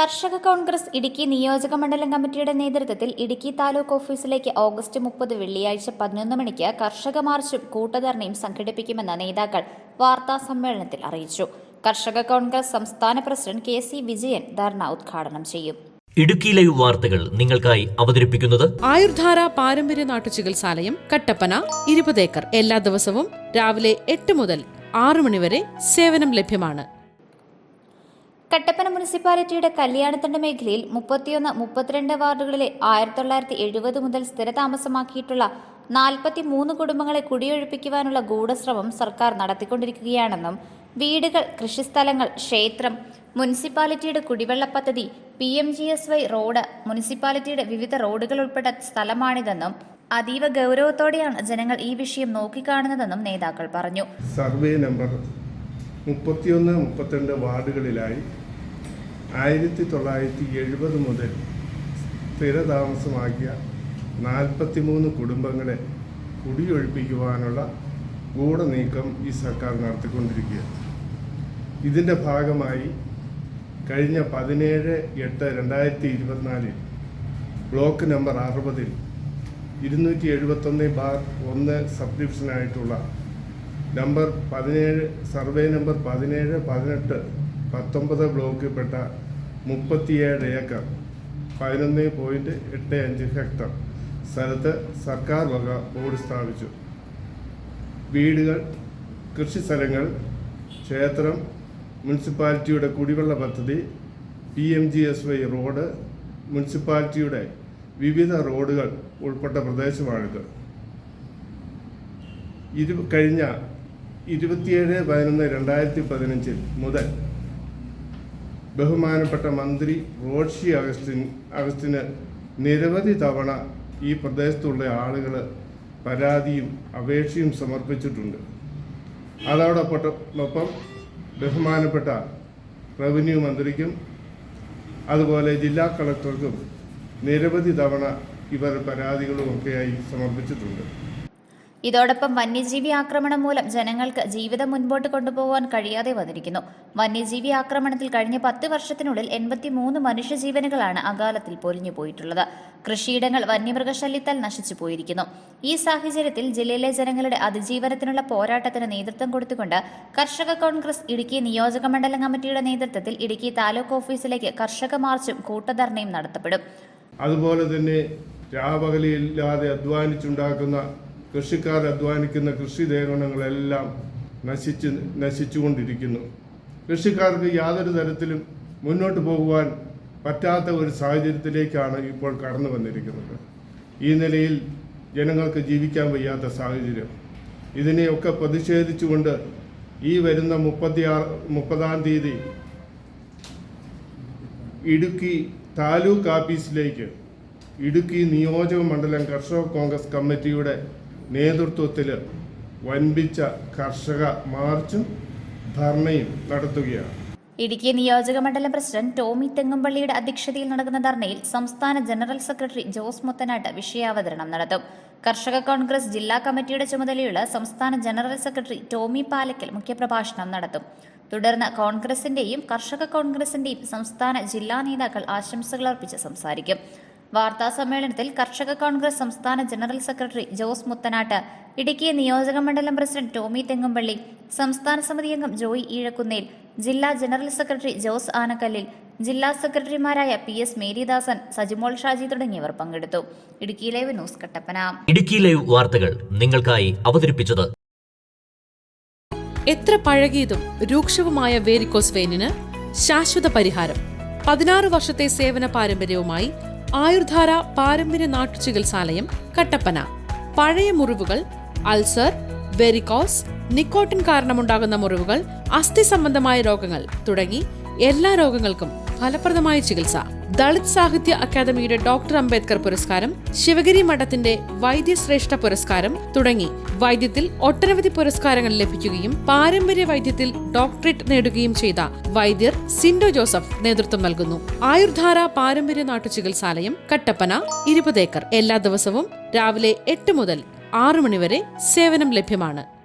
കർഷക കോൺഗ്രസ് ഇടുക്കി നിയോജക മണ്ഡലം കമ്മിറ്റിയുടെ നേതൃത്വത്തിൽ ഇടുക്കി താലൂക്ക് ഓഫീസിലേക്ക് ഓഗസ്റ്റ് മുപ്പത് വെള്ളിയാഴ്ച പതിനൊന്ന് മണിക്ക് കർഷക മാർച്ചും കൂട്ടധർണയും സംഘടിപ്പിക്കുമെന്ന് നേതാക്കൾ വാർത്താ സമ്മേളനത്തിൽ അറിയിച്ചു. കർഷക കോൺഗ്രസ് സംസ്ഥാന president K C Vijayan dharna ഉദ്ഘാടനം ചെയ്യും. ഇടുക്കി ലൈവ് വാർത്തകൾ നിങ്ങൾക്കായി അവതരിപ്പിക്കുന്നത് ആയുർധാര പാരമ്പര്യ നാട്ടുചികിത്സാലയം കട്ടപ്പന ഇരുപത് ഏക്കർ. എല്ലാ ദിവസവും രാവിലെ എട്ട് മുതൽ ആറു മണിവരെ സേവനം ലഭ്യമാണ്. കട്ടപ്പന മുനിസിപ്പാലിറ്റിയുടെ കല്യാണത്തണ്ട് മേഖലയിൽ മുപ്പത്തിയൊന്ന് മുപ്പത്തിരണ്ട് വാർഡുകളിലെ ആയിരത്തി തൊള്ളായിരത്തി എഴുപത് മുതൽ സ്ഥിരതാമസമാക്കിയിട്ടുള്ള നാൽപ്പത്തി മൂന്ന് കുടുംബങ്ങളെ കുടിയൊഴിപ്പിക്കുവാനുള്ള ഗൂഢശ്രമം സർക്കാർ നടത്തിക്കൊണ്ടിരിക്കുകയാണെന്നും വീടുകൾ കൃഷിസ്ഥലങ്ങൾ ക്ഷേത്രം മുനിസിപ്പാലിറ്റിയുടെ കുടിവെള്ള പദ്ധതി P M G S Y road മുനിസിപ്പാലിറ്റിയുടെ വിവിധ റോഡുകൾ ഉൾപ്പെട്ട സ്ഥലമാണിതെന്നും അതീവ ഗൗരവത്തോടെയാണ് ജനങ്ങൾ ഈ വിഷയം നോക്കിക്കാണുന്നതെന്നും നേതാക്കൾ പറഞ്ഞു. സർവേ നമ്പർ മുപ്പത്തിയൊന്ന് മുപ്പത്തിരണ്ട് വാർഡുകളിലായി ആയിരത്തി തൊള്ളായിരത്തി എഴുപത് മുതൽ സ്ഥിരതാമസമാക്കിയ നാൽപ്പത്തിമൂന്ന് കുടുംബങ്ങളെ കുടിയൊഴിപ്പിക്കുവാനുള്ള ഗൂഢനീക്കം ഈ സർക്കാർ നടത്തിക്കൊണ്ടിരിക്കുകയാണ്. ഇതിന്റെ ഭാഗമായി കഴിഞ്ഞ പതിനേഴ് എട്ട് രണ്ടായിരത്തി ഇരുപത്തിനാലിൽ ബ്ലോക്ക് നമ്പർ അറുപതിൽ ഇരുന്നൂറ്റി എഴുപത്തൊന്ന് ബാർ ഒന്ന് സബ് ഡിവിഷനായിട്ടുള്ള നമ്പർ പതിനേഴ് സർവേ നമ്പർ പതിനേഴ് പതിനെട്ട് പത്തൊമ്പത് ബ്ലോക്കിൽപ്പെട്ട മുപ്പത്തിയേഴ് ഏക്കർ പതിനൊന്ന് പോയിന്റ് എട്ട് അഞ്ച് ഹെക്ടർ സ്ഥലത്ത് സർക്കാർ വക ബോർഡ് സ്ഥാപിച്ചു. വീടുകൾ കൃഷി സ്ഥലങ്ങൾ ക്ഷേത്രം മുനിസിപ്പാലിറ്റിയുടെ കുടിവെള്ള പദ്ധതി P M G S Y road മുനിസിപ്പാലിറ്റിയുടെ വിവിധ റോഡുകൾ ഉൾപ്പെട്ട പ്രദേശമാണിത്. ഇരു കഴിഞ്ഞ ഇരുപത്തിയേഴ് പതിനൊന്ന് രണ്ടായിരത്തി പതിനഞ്ചിൽ മുതൽ ബഹുമാനപ്പെട്ട മന്ത്രി റോഷി അഗസ്റ്റിൻ അഗസ്റ്റിന് നിരവധി തവണ ഈ പ്രദേശത്തുള്ള ആളുകൾ പരാതിയും അപേക്ഷയും സമർപ്പിച്ചിട്ടുണ്ട്. അതോടൊപ്പം ബഹുമാനപ്പെട്ട റവന്യൂ മന്ത്രിക്കും അതുപോലെ ജില്ലാ കളക്ടർക്കും നിരവധി തവണ ഇവർ പരാതികളുമൊക്കെയായി സമർപ്പിച്ചിട്ടുണ്ട്. ഇതോടൊപ്പം വന്യജീവി ആക്രമണം മൂലം ജനങ്ങൾക്ക് ജീവിതം മുൻപോട്ട് കൊണ്ടുപോകാൻ കഴിയാതെ വന്നിരിക്കുന്നു. വന്യജീവി ആക്രമണത്തിൽ കഴിഞ്ഞ പത്ത് വർഷത്തിനുള്ളിൽ എൺപത്തിമൂന്ന് മനുഷ്യജീവനുകളാണ് അകാലത്തിൽ പൊലിഞ്ഞു പോയിട്ടുള്ളത്. കൃഷിയിടങ്ങൾ വന്യമൃഗശല്യത്താൽ നശിച്ചു പോയിരിക്കുന്നു. ഈ സാഹചര്യത്തിൽ ജില്ലയിലെ ജനങ്ങളുടെ അതിജീവനത്തിനുള്ള പോരാട്ടത്തിന് നേതൃത്വം കൊടുത്തുകൊണ്ട് കർഷക കോൺഗ്രസ് ഇടുക്കി നിയോജക മണ്ഡലം കമ്മിറ്റിയുടെ നേതൃത്വത്തിൽ ഇടുക്കി താലൂക്ക് ഓഫീസിലേക്ക് കർഷക മാർച്ചും കൂട്ടധർണയും നടത്തപ്പെടും. അതുപോലെ തന്നെ അധ്വാനിച്ചുണ്ടാക്കുന്ന കൃഷിക്കാർ അധ്വാനിക്കുന്ന കൃഷി ലേഖനങ്ങളെല്ലാം നശിച്ച് നശിച്ചുകൊണ്ടിരിക്കുന്നു. കൃഷിക്കാർക്ക് യാതൊരു തരത്തിലും മുന്നോട്ട് പോകുവാൻ പറ്റാത്ത ഒരു സാഹചര്യത്തിലേക്കാണ് ഇപ്പോൾ കടന്നു വന്നിരിക്കുന്നത്. ഈ നിലയിൽ ജനങ്ങൾക്ക് ജീവിക്കാൻ വയ്യാത്ത സാഹചര്യം. ഇതിനെയൊക്കെ പ്രതിഷേധിച്ചുകൊണ്ട് ഈ വരുന്ന മുപ്പത്തി ആറ് മുപ്പതാം തീയതി ഇടുക്കി താലൂക്ക് ഓഫീസിലേക്ക് ഇടുക്കി നിയോജക മണ്ഡലം കർഷക കോൺഗ്രസ് കമ്മിറ്റിയുടെ നേതൃത്വത്തിൽ വൻപിച്ച കർഷക മാർച്ചും ധർണയും നടത്തുകയാണ്. ഇടുക്കി നിയോജക മണ്ഡലം പ്രസിഡന്റ് ടോമി തെങ്ങുംപള്ളിയുടെ അധ്യക്ഷതയിൽ നടക്കുന്ന ധർണയിൽ സംസ്ഥാന ജനറൽ സെക്രട്ടറി ജോസ് മുത്തനാട്ട് വിഷയാവതരണം നടത്തും. കർഷക കോൺഗ്രസ് ജില്ലാ കമ്മിറ്റിയുടെ ചുമതലയുള്ള സംസ്ഥാന ജനറൽ സെക്രട്ടറി ടോമി പാലക്കൽ മുഖ്യപ്രഭാഷണം നടത്തും. തുടർന്ന് കോൺഗ്രസിന്റെയും കർഷക കോൺഗ്രസിന്റെയും സംസ്ഥാന ജില്ലാ നേതാക്കൾ ആശംസകൾ അർപ്പിച്ച് സംസാരിക്കും. വാർത്താ സമ്മേളനത്തിൽ കർഷക കോൺഗ്രസ് സംസ്ഥാന ജനറൽ സെക്രട്ടറി ജോസ് മുത്തനാട്ട് ഇടുക്കി നിയോജക മണ്ഡലം പ്രസിഡന്റ് ടോമി തെങ്ങുംപള്ളി സംസ്ഥാന സമിതി അംഗം ജോയി ഈഴക്കുന്നേൽ ജില്ലാ ജനറൽ സെക്രട്ടറി ജോസ് ആനക്കല്ലിൽ ജില്ലാ സെക്രട്ടറിമാരായ പി എസ് മേരിദാസൻ സജിമോൾ ഷാജി തുടങ്ങിയവർ പങ്കെടുത്തു. Idukki live news Kattappana. Idukki live വാർത്തകൾ നിങ്ങൾക്കായി അവതരിപ്പിച്ചത് എത്ര പഴകിയതും രൂക്ഷവുമായ വേരിക്കോസ് വെയിനിന് ശാശ്വത പരിഹാരം. പതിനാറ് വർഷത്തെ സേവന പാരമ്പര്യവുമായി ആയുർധാര പാരമ്പര്യ നാട്ടുചികിത്സാലയം കട്ടപ്പന. പഴയ മുറിവുകൾ അൾസർ വെരിക്കോസ് നിക്കോട്ടിൻ കാരണമുണ്ടാകുന്ന മുറിവുകൾ അസ്ഥി സംബന്ധമായ രോഗങ്ങൾ തുടങ്ങി എല്ലാ രോഗങ്ങൾക്കും ഫലപ്രദമായ ചികിത്സ. ദളിത് സാഹിത്യ അക്കാദമിയുടെ ഡോക്ടർ അംബേദ്കർ പുരസ്കാരം ശിവഗിരി മഠത്തിന്റെ വൈദ്യശ്രേഷ്ഠ പുരസ്കാരം തുടങ്ങി. വൈദ്യത്തിൽ ഒട്ടനവധി പുരസ്കാരങ്ങൾ ലഭിക്കുകയും പാരമ്പര്യ വൈദ്യത്തിൽ ഡോക്ടറേറ്റ് നേടുകയും ചെയ്ത വൈദ്യർ സിൻഡോ ജോസഫ് നേതൃത്വം നൽകുന്നു. ആയുർധാര പാരമ്പര്യ നാട്ടു ചികിത്സാലയം കട്ടപ്പന ഇരുപത് ഏക്കർ. എല്ലാ ദിവസവും രാവിലെ എട്ട് മുതൽ ആറു മണിവരെ സേവനം ലഭ്യമാണ്.